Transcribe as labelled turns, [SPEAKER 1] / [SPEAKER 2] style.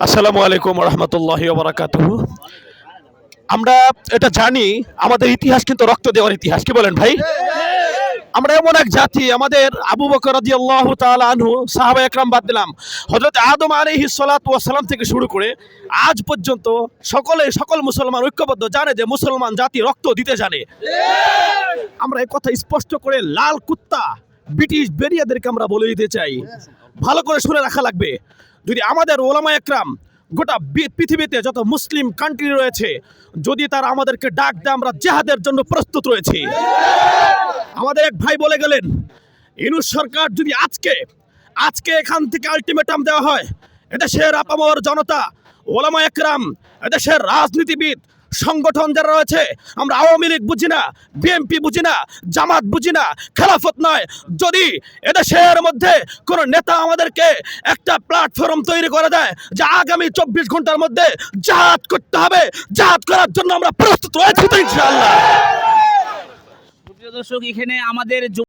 [SPEAKER 1] আসসালামু আলাইকুম রহমতুল্লাহ বারাকাত আমরা এটা জানি, আমাদের ইতিহাস কিন্তু রক্ত দেওয়ার ইতিহাস, কি বলেন ভাই? আমরা এমন এক জাতি, আমাদের আবু বকর আনহু, সাহাবা একরাম বাদ দিলাম। হযরত আদম সালাতু সালাম থেকে শুরু করে আজ পর্যন্ত সকলে, সকল মুসলমান ঐক্যবদ্ধ, জানে যে মুসলমান জাতি রক্ত দিতে জানে। আমরা এই কথা স্পষ্ট করে লাল কুত্তা ব্রিটিশ বেরিয়াদেরকে আমরা বলে দিতে চাই। ভালো করে শুনে রাখা লাগবে। যদি আমাদের ওলামা একরাম গোটা পৃথিবীতে যত মুসলিম কান্ট্রি রয়েছে, যদি তারা আমাদেরকে ডাক দেয়, আমরা জেহাদের জন্য প্রস্তুত রয়েছি। আমাদের এক ভাই বলে গেলেন ইনুস সরকার যদি আজকে আজকে এখান থেকে আলটিমেটাম দেওয়া হয়, এদেশের আপামর জনতা, ওলামা একরাম, এদেশের রাজনীতিবিদ সংগঠন যারা রয়েছে, আমরা আওয়ামী লীগ বুঝি না বিএনপি বুঝি না, জামাত বুঝি না, খেলাফত নয়। যদি এদেশের মধ্যে কোন নেতা আমাদেরকে একটা প্ল্যাটফর্ম তৈরি করে দেয়, যে আগামী চব্বিশ ঘণ্টার মধ্যে জাহাদ করতে হবে জাহাদ করার জন্য আমরা প্রস্তুত রয়েছি
[SPEAKER 2] দর্শক, এখানে আমাদের